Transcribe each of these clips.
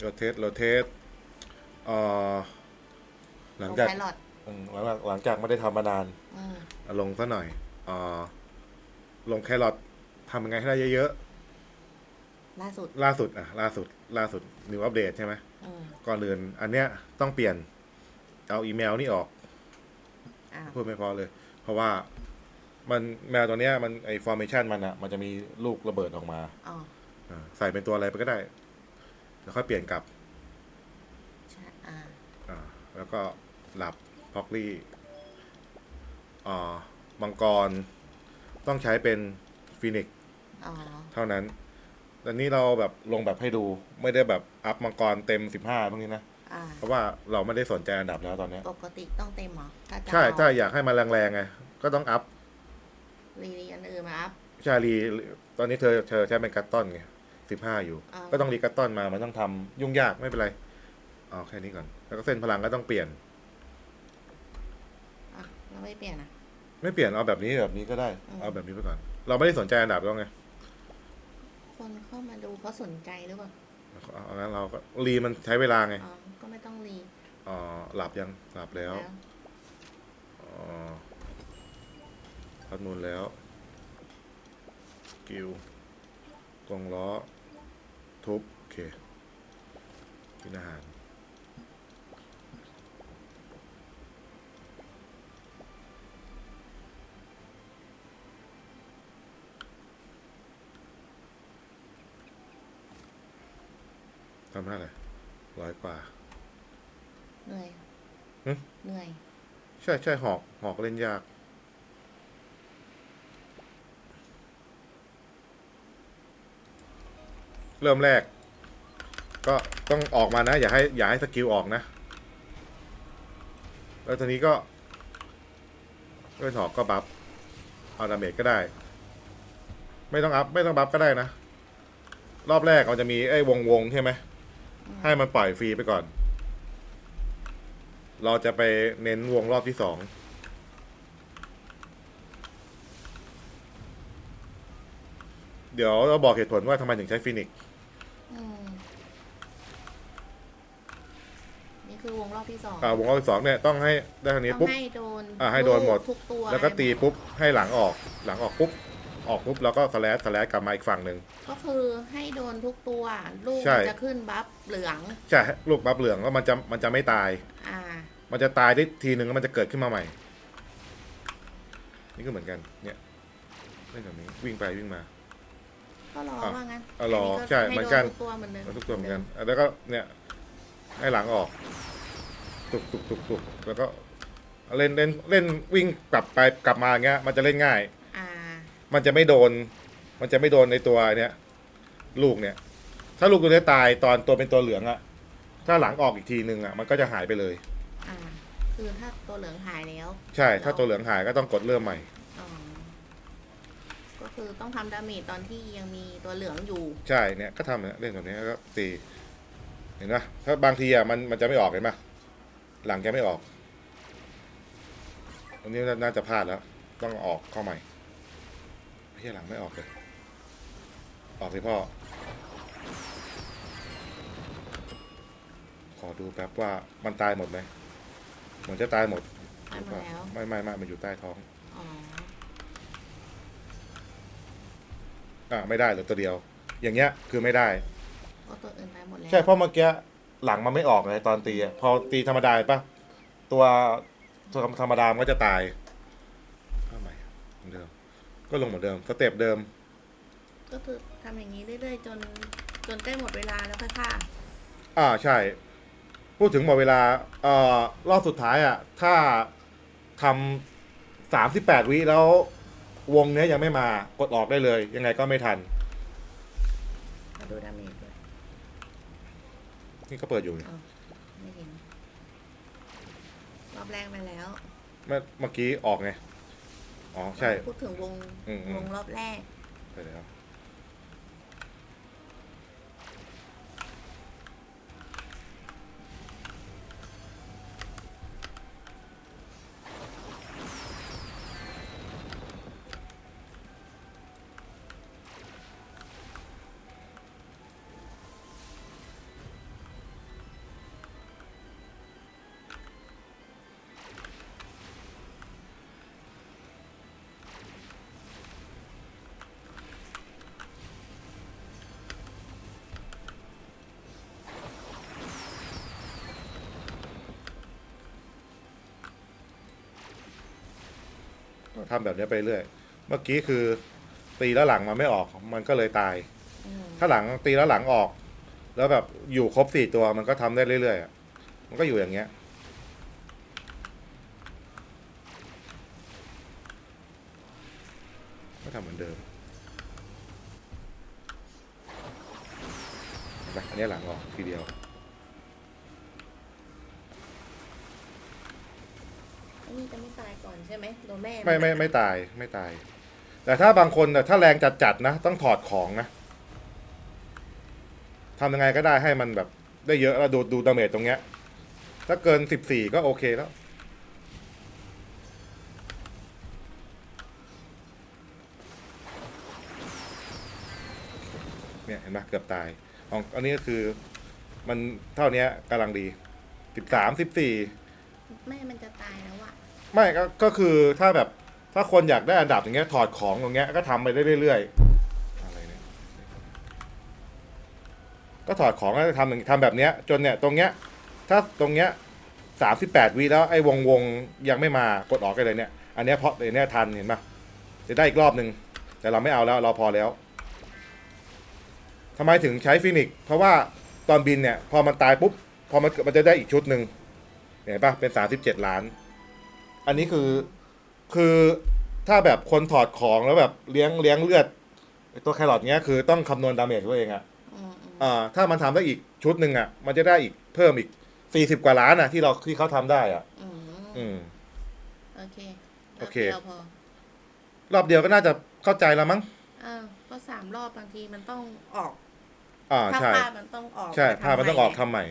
โรเทสโรเทสเอ่อหลังลงจาก ไพลอตอืมหลังจากหลังจากไม่ได้ทำมานานอืมเอาลงซะหน่อยเอ่อลงแครอททำยังไงให้ได้เยอะล่าสุดๆ ล่าสุดอะ ล่าสุด ล่าสุดนิวอัปเดตใช่ไหม อืมก่อนอื่น อันเนี้ยต้องเปลี่ยน เอาอีเมลนี่ออกอ่าพูดไม่พอเลย เพราะว่ามันแมวตัวเนี้ยมันไอฟอร์เมชันมันอะมันจะมีลูกระเบิดออกมา อ๋ออ่าใส่เป็นตัวอะไรไปก็ได้ แล้วค่อยเปลี่ยนกลับใช่อ่าอ่าแล้วก็หลับพอกลี่อ่ามังกร ต้องใช้เป็นฟินิกอ๋อเท่านั้นแต่นี้เราแบบลงแบบให้ดูไม่ได้แบบอัพมังกรเต็มสิบห้าพวกนี้นะ อ่าเพราะว่าเราไม่ได้สนใจอันดับแล้วตอนเนี้ยปกติต้องเต็มเหรอถ้าจะใช่เอาถ้าอยากให้มันแรงๆไงก็ต้องอัพรีรีอันอื่นมาอัพ ชาลีตอนนี้เธอเธอใช้เป็นกัตตอนไง สิบห้าอยู่ อ่า ก็ต้องรีกัตตอนมามันต้องทำยุ่งยากไม่เป็นไรเอาแค่นี้ก่อน แล้วก็เส้นพลังก็ต้องเปลี่ยน อะแล้วไม่เปลี่ยนอะ ไม่เปลี่ยนเอาแบบนี้แบบนี้ก็ได้ อืม เอาแบบนี้ไปก่อน เราไม่ได้สนใจอันดับแล้วไงคนเข้ามาดูเขาสนใจหรือเปล่าเอาเอางั้นเราก็รีมันใช้เวลาไงอ๋อก็ไม่ต้องรีอ๋อหลับยังหลับแล้ว แล้วอ๋อพัดมูลแล้ว กิวกองล้อ ทุบโอเค กินอาหาร ทำเท่าไหร่ร้อยกว่าเหนื่อย หึ เหนื่อย ใช่ใช่หอก หอกเล่นยาก เริ่มแรก ก็ต้องออกมานะ อย่าให้อย่าให้สกิลออกนะ แล้วทีนี้ก็เล่นหอกก็บัฟเอาดาเมจก็ได้ ไม่ต้องอัพไม่ต้องบัฟก็ได้นะ รอบแรกมันจะมีไอ้วงวงๆใช่ไหมให้มันปล่อยฟรีไปก่อน เราจะไปเน้นวงรอบที่สองเดี๋ยวเราบอกเหตุผลว่าทำไมถึงใช้ฟินิกซ์ นี่คือวงรอบที่สองอ่าวงรอบที่สองเนี่ยต้องให้ได้ทางนี้ต้องปุ๊บ ให้โดนอ่าให้โดนหมดลูกทุกตัวแล้วก็ตีให้หมดปุ๊บให้หลังออก หลังออกปุ๊บออกปุ๊บแล้วก็สแลสสแลสกลับมาอีกฝั่งหนึ่ง ก็คือให้โดนทุกตัว ลูกใช่ มันจะขึ้นบัฟเหลือง ใช่ลูกบัฟเหลืองแล้วมันจะมันจะไม่ตาย อ่า มันจะตายได้ทีหนึ่งแล้วมันจะเกิดขึ้นมาใหม่ นี่ก็เหมือนกัน เนี่ยเล่นแบบนี้วิ่งไปวิ่งมา ก็รออะว่างั้นอะรอก็ใช่ให้เหมือนโดกันทุกตัวเหมือนเดิมแล้วทุกตัวเหมือนกันอะแล้วก็เนี่ยให้หลังออก ตุกตุกตุกตุกแล้วก็เล่นเล่นเล่นวิ่งกลับไปกลับมาอย่างเงี้ย มันจะเล่นง่าย อ่า มันจะไม่โดน มันจะไม่โดนในตัวเนี้ยลูกเนี่ย ถ้าลูกตัวนี้ตายตอนตัวเป็นตัวเหลืองอะถ้าหลังออกอีกทีนึงอะมันก็จะหายไปเลย อ่า คือถ้าตัวเหลืองหายแล้ว ใช่ ถ้าตัวเหลืองหายก็ต้องกดเริ่มใหม่อ๋อก็ คือต้องทำดาเมจตอนที่ยังมีตัวเหลืองอยู่ ใช่เนี่ยก็ทำเนี่ยเล่นแบบนี้แล้วก็ตีเห็นปะถ้าบางทีอะมันมันจะไม่ออกเห็นปะหลังแกไม่ออกอันนี้น่าจะพลาดแล้ว ต้องออกเข้าใหม่เฮียหลังไม่ออกเลย ออกสิพ่อ ขอดูแป๊บว่ามันตายหมดไหมเหมือนจะตายหมดตายหมดแล้ว ไม่ไม่ไม่มันอยู่ใต้ท้อง อ๋อ อ่าไม่ได้เหลือตัวเดียว อย่างเงี้ยคือไม่ได้ก็ตัวอื่นตายหมดแล้วใช่เพราะเมื่อกี้หลังมันไม่ออกเลยตอนตีอะพอตีธรรมดาปะตัวตัวธรรมดามันก็จะตายทำไมเหมือนเดิม ก็ลงเหมือนเดิมสเต็ปเดิม ก็คือทำอย่างนี้เรื่อยๆจนจนใกล้หมดเวลาแล้วค่อยฆ่าอ่าใช่ พูดถึงหมดเวลาเอ่อรอบสุดท้ายอะ ถ้าทำสามสิบแปดวิแล้ว วงเนี้ยยังไม่มากดออกได้เลย ยังไงก็ไม่ทัน มาดูดาเมจด้วยนี่ก็เปิดอยู่นี่อ้าวไม่เห็น รอบแรกไปแล้วเมื่อเมื่อกี้ออกไง อ๋อใช่ พูดถึงวงอืมอืมวงรอบแรก ไปแล้ว ทำแบบนี้ไปเรื่อย เมื่อกี้คือตีแล้วหลังมันไม่ออก มันก็เลยตายอืมถ้าหลังตีแล้วหลังออก แล้วแบบอยู่ครบสี่ตัวมันก็ทำได้เรื่อยๆอะมันก็อยู่อย่างเงี้ย ก็ทำเหมือนเดิมเห็นปะอันนี้หลังออกทีเดียว นี่จะไม่ตายก่อนใช่ไหมโดนแม่ ไม่ไม่ไม่ตายไม่ตาย แต่ถ้าบางคนน่ะถ้าแรงจัดๆนะ ต้องถอดของนะทำยังไงก็ได้ให้มันแบบได้เยอะแล้วดูดูดาเมจตรงเนี้ย ถ้าเกินสิบสี่ก็โอเคแล้ว เนี่ยเห็นไหมเกือบตายของอันนี้ก็คือ มันเท่านี้กำลังดีสิบสามสิบสี่ แม่มันจะตายแล้วอะ ไม่ก็ก็คือถ้าแบบถ้าคนอยากได้อันดับอย่างเงี้ยถอดของตรงเงี้ยก็ทำไปได้เรื่อยๆอะไรเนี่ยก็ถอดของแล้วทำอย่างทำแบบเนี้ย จนเนี่ยตรงเนี้ย ถ้าตรงเนี้ยสามสิบแปดวิแล้วไอ้วงวงยังไม่มากดออกกันเลยเนี่ย อันเนี้ยเพราะเนี้ยทันเห็นปะจะได้อีกรอบหนึ่งแต่เราไม่เอาแล้วเราพอแล้วทำไมถึงใช้ฟินิกซ์เพราะว่าตอนบินเนี่ย พอมันตายปุ๊บ พอมันเกิดมันจะได้อีกชุดหนึ่งเห็นปะเป็นสามสิบเจ็ดล้าน อันนี้คือคือถ้าแบบคนถอดของแล้วแบบเลี้ยงเลี้ยงเลือดไอ้ตัวแครอทเนี้ยคือต้องคำนวณดาเมจตัวเองอะอืมอืมอ่าถ้ามันทำได้อีกชุดหนึ่งอะมันจะได้อีกเพิ่มอีกสี่สิบกว่าล้านอะที่เราที่เขาทำได้อะอืมอืมโอเคโอเครอบดียวพอรอบเดียวก็น่าจะเข้าใจแล้วมั้งเออเพราะสามรอบบางทีมันต้องออก อ่าถ้าใช่ภาพมันต้องออกใช่ไปทำภาพมันต้องออกใหทำใหม่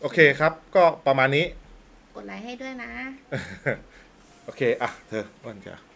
โอเคครับ ก็ประมาณนี้ กดไลค์ให้ด้วยนะ โอเค อะ เธอวันจ้ะ